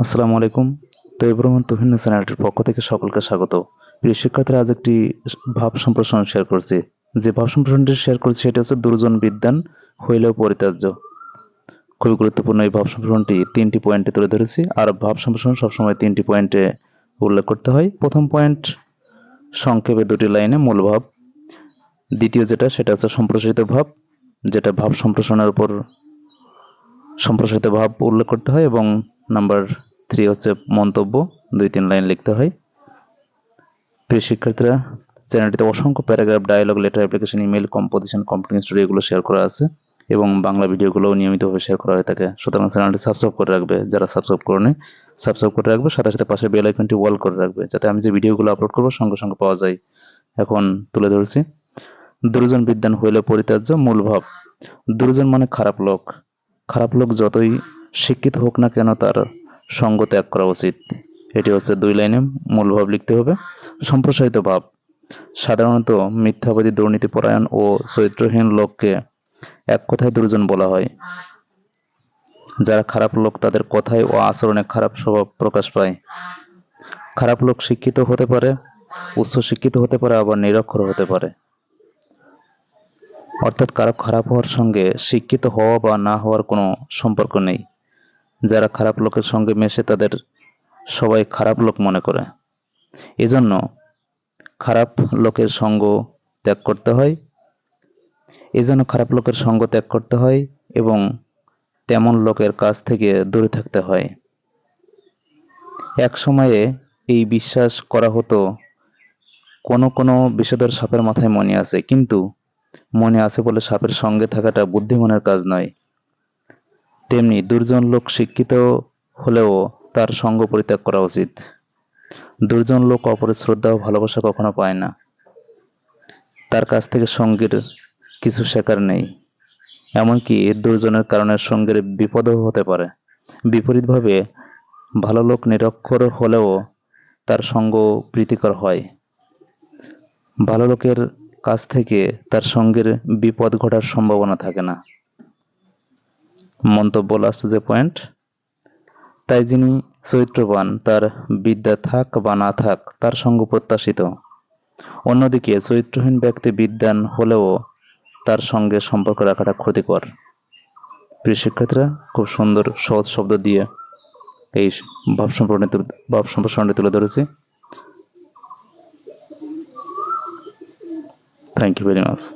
আসসালামু আলাইকুম। তো ইব্রাহিম তুহিন চ্যানেলটির পক্ষ থেকে সকলকে স্বাগত। প্রিয় শিক্ষার্থীরা, আজ একটি ভাব সম্প্রসারণ শেয়ার করছি। যে ভাব সম্প্রসারণটি শেয়ার করছি সেটা হচ্ছে দুর্জন বিদ্যান হইলেও পরিত্যাজ্য। খুবই গুরুত্বপূর্ণ এই ভাব সম্প্রসারণটি তিনটি পয়েন্টে তুলে ধরেছি। আর ভাব সম্প্রসারণ সবসময় তিনটি পয়েন্টে উল্লেখ করতে হয়। প্রথম পয়েন্ট সংক্ষেপে দুটি লাইনে মূল ভাব। দ্বিতীয় যেটা, সেটা হচ্ছে সম্প্রসারিত ভাব, যেটা ভাব সম্প্রসারণের উপর সম্প্রসারিত ভাব উল্লেখ করতে হয় এবং নাম্বার থ্রি হচ্ছে মন্তব্য, দুই তিন লাইন লিখতে হয়। প্রিয় শিক্ষার্থীরা, চ্যানেলটিতে অসংখ্য paragraph dialogue letter application email composition computing story এগুলো শেয়ার করা আছে এবং বাংলা ভিডিওগুলোও নিয়মিতভাবে শেয়ার করা হয়ে থাকে। সুতরাং চ্যানেলটি সাবস্ক্রাইব করে রাখবে। যারা সাবস্ক্রাইব করেনি সাবস্ক্রাইব করে রাখবে। সাথে সাথে পাশে বেল আইকনটি ওয়াল করে রাখবে যাতে আমি যে ভিডিওগুলো আপলোড করব, সঙ্গে সঙ্গে পাওয়া যায়। এখন তুলে ধরছি। দুর্জন বিদ্যান হইলে পরিত্যাজ্য, মূল ভাব। দুর্জন মানে খারাপ লোক। খারাপ লোক যতই শিক্ষিত হোক না কেন তার সঙ্গ ত্যাগ করা উচিত। এটি হচ্ছে দুই লাইনে মূল ভাব লিখতে হবে। সম্প্রসারিত ভাব। সাধারণত মিথ্যাবাদী দুর্নীতিপরায়ণ ও চরিত্রহীন লোককে এক কথায় দুর্জন বলা হয়। যারা খারাপ লোক তাদের কথায় ও আচরণে খারাপ স্বভাব প্রকাশ পায়। খারাপ লোক শিক্ষিত হতে পারে, উচ্চ শিক্ষিত হতে পারে, আবার নিরক্ষর হতে পারে। অর্থাৎ কারও খারাপ হওয়ার সঙ্গে শিক্ষিত হওয়া বা না হওয়ার কোনো সম্পর্ক নেই। যারা খারাপ লোকের সঙ্গে মেশে তাদের সবাই খারাপ লোক মনে করে। এজন্য খারাপ লোকের সঙ্গ ত্যাগ করতে হয়। এজন্য খারাপ লোকের সঙ্গ ত্যাগ করতে হয় এবং তেমন লোকের কাছ থেকে দূরে থাকতে হয়। এক সময়ে এই বিশ্বাস করা হতো, কোনো কোনো বিষধর সাপের মাথায় মনে আছে, কিন্তু মনে আছে বলে সাপের সঙ্গে থাকাটা বুদ্ধিমানের কাজ নয়। তেমনি দুর্জন লোক শিক্ষিত হলেও তার সঙ্গ পরিত্যাগ করা উচিত। দুর্জন লোক অপরের শ্রদ্ধা ও ভালোবাসা কখনো পায় না। তার কাছ থেকে সঙ্গীর কিছু শেখার নেই। এমনকি দুর্জনের কারণে সঙ্গের বিপদও হতে পারে। বিপরীতভাবে, ভালো লোক নিরক্ষর হলেও তার সঙ্গ প্রীতিকর হয়। ভালো লোকের কাছ থেকে তার সঙ্গের বিপদ ঘটার সম্ভাবনা থাকে না। মন্তব্য লাস্ট যে পয়েন্ট তাই যিনি চরিত্রবান, তার বিদ্যা থাক বা না থাক, তার সঙ্গ প্রত্যাশিত। অন্যদিকে চরিত্রহীন ব্যক্তি বিদ্যান হলেও তার সঙ্গে সম্পর্ক রাখাটা ক্ষতিকর। প্রিয় শিক্ষার্থীরা, খুব সুন্দর, সহজ শব্দ দিয়ে এই ভাব সম্প্রসারণে ভাব সম্প্রসারণে তুলে ধরেছি। Thank you very much